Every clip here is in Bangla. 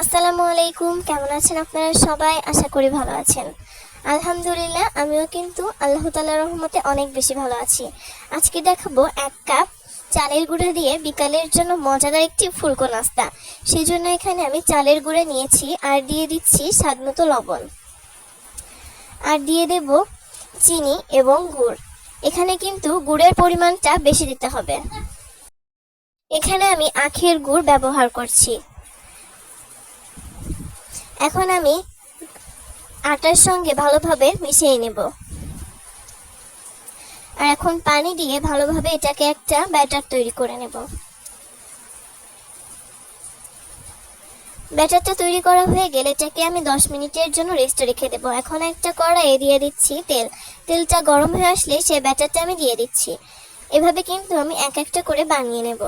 আসসালামু আলাইকুম। কেমন আছেন আপনারা সবাই? আশা করি ভালো আছেন। আলহামদুলিল্লাহ, আমিও কিন্তু আল্লাহ তালার রহমতে অনেক বেশি ভালো আছি। আজকে দেখাবো এক কাপ চালের গুঁড়া দিয়ে বিকালের জন্য মজাদার একটি ফুলকো নাস্তা। সেই জন্য এখানে আমি চালের গুঁড়া নিয়েছি আর দিয়ে দিচ্ছি স্বাদমতো লবণ। আর দিয়ে দেব চিনি এবং গুড়। এখানে কিন্তু গুড়ের পরিমাণটা বেশি দিতে হবে। এখানে আমি আখের গুড় ব্যবহার করছি। এখন আমি আটার সঙ্গে ভালোভাবে মিশিয়ে নেব। আর এখন পানি দিয়ে ভালোভাবে এটাকে একটা ব্যাটার তৈরি করে নেব। ব্যাটারটা তৈরি করা হয়ে গেলে এটাকে আমি দশ মিনিটের জন্য রেস্টে রেখে দেবো। এখন একটা কড়াইয়ে দিয়ে দিচ্ছি তেল। তেলটা গরম হয়ে আসলে সে ব্যাটারটা আমি দিয়ে দিচ্ছি। এভাবে কিন্তু আমি এক একটা করে বানিয়ে নেব।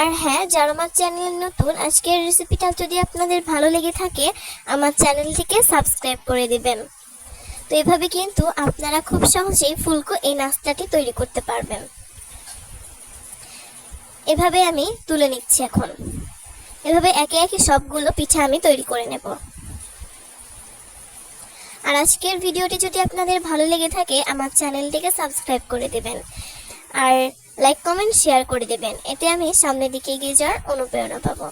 আর হ্যাঁ যারা আমার চ্যানেল নতুন, আজকের রেসিপিটা যদি আপনাদের ভালো লেগে থাকে, আমার চ্যানেলটিকে সাবস্ক্রাইব করে দেবেন। তো এভাবে কিন্তু আপনারা খুব সহজেই ফুলকো এই নাস্তাটি তৈরি করতে পারবেন। এভাবে আমি তুলে নিচ্ছি এখন। এভাবে একে একে সবগুলো পিঠা আমি তৈরি করে নেব। আর আজকের ভিডিওটি যদি আপনাদের ভালো লেগে থাকে, আমার চ্যানেলটিকে সাবস্ক্রাইব করে দেবেন। আর লাইক কমেন্ট শেয়ার করে দেবেন। এতে আমি সামনের দিকে এগিয়ে যাওয়ার অনুপ্রেরণা পাবো।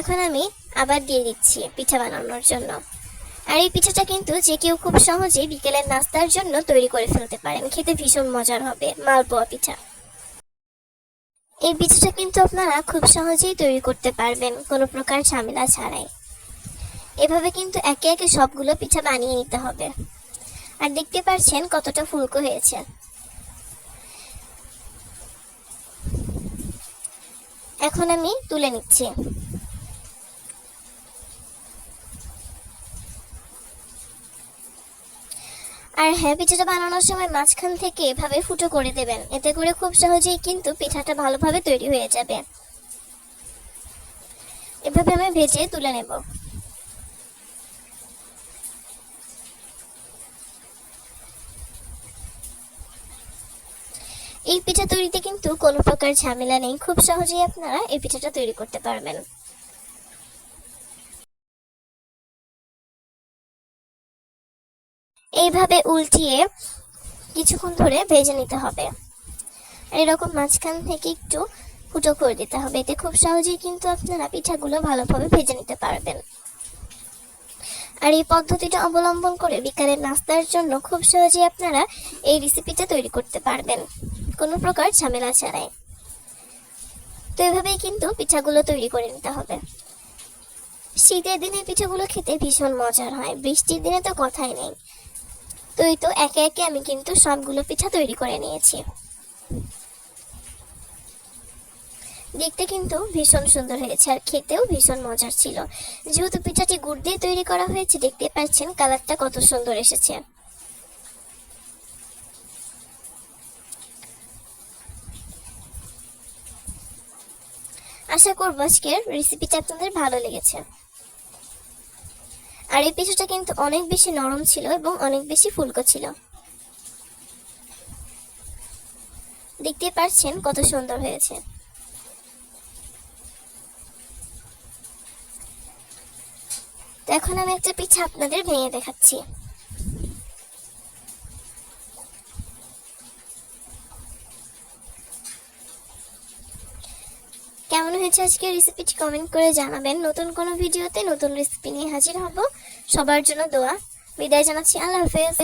এখন আমি আবার দিয়ে দিচ্ছি পিঠা বানানোর জন্য। আর এই পিঠাটা কিন্তু যে কেউ খুব সহজেই বিকেলের নাস্তার জন্য তৈরি করে ফেলতে পারেন খেতে ভীষণ মজার হবে মালপোয়া পিঠা। এই পিঠাটা কিন্তু আপনারা খুব সহজেই তৈরি করতে পারবেন, কোনো প্রকার ঝামেলা ছাড়াই। এভাবে কিন্তু একে একে সবগুলো পিঠা বানিয়ে নিতে হবে। আর দেখতে পাচ্ছেন কতটা ফুলকো হয়েছে। এখন আমি তুলে নিচ্ছি। আর হ্যাঁ পিঠাটা বানানোর সময় মাঝখান থেকে এভাবে ফুটো করে দেবেন। এতে করে খুব সহজেই কিন্তু পিঠাটা ভালোভাবে তৈরি হয়ে যাবে। এভাবে আমি ভেজে তুলে নেব। এই পিঠা তৈরিতে কিন্তু কোনো প্রকার ঝামেলা নেই। খুব সহজেই আপনারা এই পিঠাটা তৈরি করতে পারবেন। এইভাবে উল্টিয়ে কিছুক্ষণ ধরে ভেজে নিতে হবে। আর এরকম মাঝখান থেকে একটু ফুটো করে দিতে হবে। এতে খুব সহজেই কিন্তু আপনারা পিঠাগুলো ভালোভাবে ভেজে নিতে পারবেন। আর এই পদ্ধতিটা অবলম্বন করে বিকালের নাস্তার জন্য খুব সহজেই আপনারা এই রেসিপিটা তৈরি করতে পারবেন। কোনো প্রকার ঝামেলা ছাড়াই। তো এভাবেই কিন্তু পিঠাগুলো তৈরি করে নিতে হবে। শীতের দিনে পিঠাগুলো খেতে ভীষণ মজার হয়, বৃষ্টির দিনে তো কথাই নেই। তো এই তো একে একে আমি কিন্তু সবগুলো পিঠা তৈরি করে নিয়েছি। দেখতে কিন্তু ভীষণ সুন্দর হয়েছে আর খেতেও ভীষণ মজার ছিল। যেহেতু পিঠাটি গুড় দিয়ে তৈরি করা হয়েছে, দেখতে পাচ্ছেন কালারটা কত সুন্দর এসেছে। আশা করব আজকের রেসিপিটা আপনাদের ভালো লেগেছে। আর এই পিঠাটা কিন্তু অনেক বেশি নরম ছিল এবং অনেক বেশি ফুলকো ছিল। দেখতে পাচ্ছেন কত সুন্দর হয়েছে। তো এখন আমি একটা পিঠা আপনাদের ভেঙে দেখাচ্ছি কেমন হয়েছে আজকে রেসিপিটি কমেন্ট করে জানাবেন। নতুন কোনো ভিডিওতে নতুন রেসিপি নিয়ে হাজির হব। সবার জন্য দোয়া। বিদায় জানাচ্ছি। আল্লাহ হাফেজ।